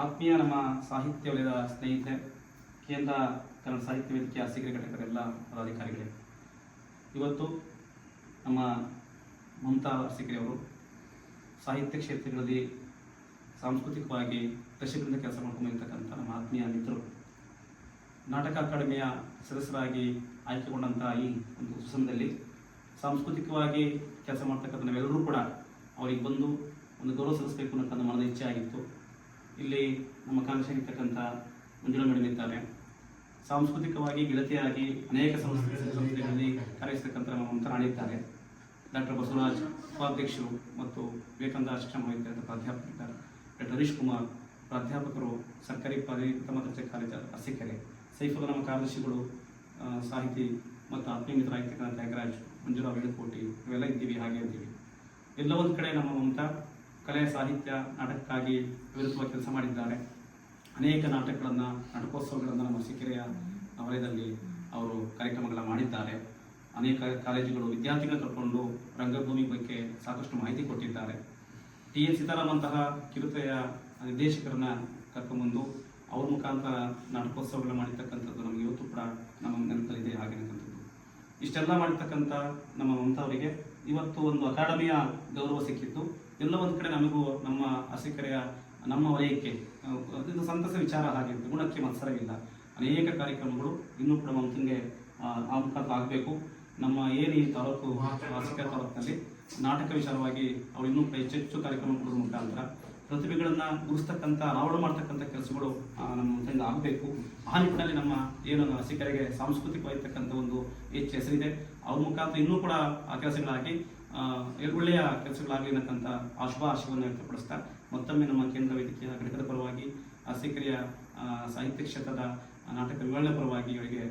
ಆತ್ಮೀಯ ನಮ್ಮ ಸಾಹಿತ್ಯ ವಲಯದ ಸ್ನೇಹಿತರೆ, ಕೇಂದ್ರ ಕನ್ನಡ ಸಾಹಿತ್ಯ ವೇದಿಕೆಯ ಅರಸೀಕೆರೆ ಘಟಕದ ಎಲ್ಲ ಪದಾಧಿಕಾರಿಗಳೇ, ಇವತ್ತು ನಮ್ಮ ಮಮತಾ ಅವರು ಸಾಹಿತ್ಯ ಕ್ಷೇತ್ರಗಳಲ್ಲಿ ಸಾಂಸ್ಕೃತಿಕವಾಗಿ ದಶಕದಿಂದ ಕೆಲಸ ಮಾಡ್ಕೊಂಡಿರ್ತಕ್ಕಂಥ ನಮ್ಮ ಆತ್ಮೀಯ ಮಿತ್ರರು, ನಾಟಕ ಅಕಾಡೆಮಿಯ ಸದಸ್ಯರಾಗಿ ಆಯ್ಕೆಗೊಂಡಂತಹ ಈ ಒಂದು ಸುಸಂದಲ್ಲಿ ಸಾಂಸ್ಕೃತಿಕವಾಗಿ ಕೆಲಸ ಮಾಡ್ತಕ್ಕಂಥ ನಾವೆಲ್ಲರೂ ಕೂಡ ಅವರಿಗೆ ಬಂದು ಒಂದು ಗೌರವ ಸಲ್ಲಿಸಬೇಕು ಅನ್ನೋ ಮನದ ಇಚ್ಛೆ ಆಗಿತ್ತು. ಇಲ್ಲಿ ನಮ್ಮ ಕಾಂಕ್ಷೆಗಿರ್ತಕ್ಕಂಥ ಮಂಜುಳಾ ಮೇಡಮ್ ಇದ್ದಾರೆ. ಸಾಂಸ್ಕೃತಿಕವಾಗಿ ಗೆಳತಿಯಾಗಿ ಅನೇಕ ಸಂಸ್ಥೆ ಸಂಸ್ಥೆಗಳಲ್ಲಿ ಕಾರ್ಯಿಸ್ತಕ್ಕಂಥ ನಮ್ಮ ಮಂತ್ರಾಣಿದ್ದಾರೆ ಡಾಕ್ಟರ್ ಬಸವರಾಜ್ ಉಪಾಧ್ಯಕ್ಷರು ಮತ್ತು ವಿವೇಕಾನಂದ ಶಿಕ್ಷಣ ಮಹಾವಿದ್ಯಾಲಯದ ಪ್ರಾಧ್ಯಾಪಕರಿದ್ದಾರೆ ಡಾಕ್ಟರ್ ಹರೀಶ್ ಕುಮಾರ್, ಪ್ರಾಧ್ಯಾಪಕರು, ಸರ್ಕಾರಿ ಪದವಿ ಪ್ರಥಮ ದರ್ಜೆ ಕಾಲೇಜು ಅರಸೀಕೆರೆ ಸೈಫಲ್ಲ ನಮ್ಮ ಕಾರ್ಯದರ್ಶಿಗಳು ಸಾಹಿತಿ ಮತ್ತು ಆತ್ಮೀಯ ಮಿತ್ರರಾಗಿರ್ತಕ್ಕಂಥ ತ್ಯಾಗರಾಜ್, ಮಂಜುಳಾ ವೇಣುಕೋಟಿ, ಇವೆಲ್ಲ ಇದ್ದೀವಿ, ಹಾಗೆ ಇದ್ದೀವಿ ಎಲ್ಲ ಒಂದು ಕಡೆ ನಮ್ಮ ಮಮತಾ ಕಲೆ, ಸಾಹಿತ್ಯ, ನಾಟಕಕ್ಕಾಗಿ ವಿವರಿಸುವ ಕೆಲಸ ಮಾಡಿದ್ದಾರೆ. ಅನೇಕ ನಾಟಕಗಳನ್ನು, ನಾಟಕೋತ್ಸವಗಳನ್ನು ನಮ್ಮ ಸಿಕೆರೆಯ ವಲಯದಲ್ಲಿ ಅವರು ಕಾರ್ಯಕ್ರಮಗಳನ್ನು ಮಾಡಿದ್ದಾರೆ. ಅನೇಕ ಕಾಲೇಜುಗಳು ವಿದ್ಯಾರ್ಥಿಗಳ ಕರ್ಕೊಂಡು ರಂಗಭೂಮಿ ಬಗ್ಗೆ ಸಾಕಷ್ಟು ಮಾಹಿತಿ ಕೊಟ್ಟಿದ್ದಾರೆ. ಟಿ. ಎನ್. ಸೀತಾರಾಮಂತಹ ಕಿರುತೆಯ ನಿರ್ದೇಶಕರನ್ನ ಕರ್ಕೊಂಡ್ಬಂದು ಅವ್ರ ಮುಖಾಂತರ ನಾಟಕೋತ್ಸವಗಳನ್ನ ಮಾಡಿರ್ತಕ್ಕಂಥದ್ದು ನಮಗೆ ಇವತ್ತು ಕೂಡ ಇಷ್ಟೆಲ್ಲ ಮಾಡಿರ್ತಕ್ಕಂಥ ನಮ್ಮ ಮಮತಾವರಿಗೆ ಇವತ್ತು ಒಂದು ಅಕಾಡೆಮಿಯ ಗೌರವ ಸಿಕ್ಕಿತ್ತು ಎಲ್ಲ ಒಂದು ಕಡೆ ನಮಗೂ ನಮ್ಮ ಅಸಿಕರೆಯ, ನಮ್ಮ ವಲಯಕ್ಕೆ ಇದು ಸಂತಸ ವಿಚಾರ ಹಾಗೆ ಗುಣಕ್ಕೆ ಮತ್ಸರವಿಲ್ಲ. ಅನೇಕ ಕಾರ್ಯಕ್ರಮಗಳು ಇನ್ನೂ ಕೂಡ ಮಮತಂಗೆ ಆ ಮುಖಾಂತರ ಆಗಬೇಕು. ನಮ್ಮ ಏನು ಈ ತಾಲೂಕು ಅಸಿಕರ ತಾಲೂಕಿನಲ್ಲಿ ನಾಟಕ ವಿಚಾರವಾಗಿ ಅವರು ಇನ್ನೂ ಹೆಚ್ಚೆಚ್ಚು ಹೆಚ್ಚು ಕಾರ್ಯಕ್ರಮ ಕೊಡೋದ್ರ ಮುಖಾಂತರ ಪ್ರತಿಭೆಗಳನ್ನ ಗುರುಸ್ತಕ್ಕಂಥ ಅನಾವರಣ ಮಾಡ್ತಕ್ಕಂಥ ಕೆಲಸಗಳು ನಮ್ಮ ಮುಂದೆ ಆಗಬೇಕು. ಆ ನಿಟ್ಟಿನಲ್ಲಿ ನಮ್ಮ ಏನು ರಸಿಕರಿಗೆ ಸಾಂಸ್ಕೃತಿಕವಾಗಿರ್ತಕ್ಕಂಥ ಒಂದು ಹೆಚ್ಚು ಹೆಸರಿದೆ. ಅವ್ರ ಮುಖಾಂತರ ಇನ್ನೂ ಕೂಡ ಆ ಕೆಲಸಗಳಾಗಿ ಒಳ್ಳೆಯ ಕೆಲಸಗಳಾಗಲಿ ಅನ್ನಕ್ಕಂಥ ಆ ಆಶಯವನ್ನು ವ್ಯಕ್ತಪಡಿಸ್ತಾ ಮತ್ತೊಮ್ಮೆ ನಮ್ಮ ಕೇಂದ್ರ ವೈದ್ಯಕೀಯ ಘಟಕದ ಪರವಾಗಿ ಅರಸೀಕೆರೆಯ ಆ, ಸಾಹಿತ್ಯ ಕ್ಷೇತ್ರದ ನಾಟಕ ವಿವರಣೆ ಪರವಾಗಿ ಅವರಿಗೆ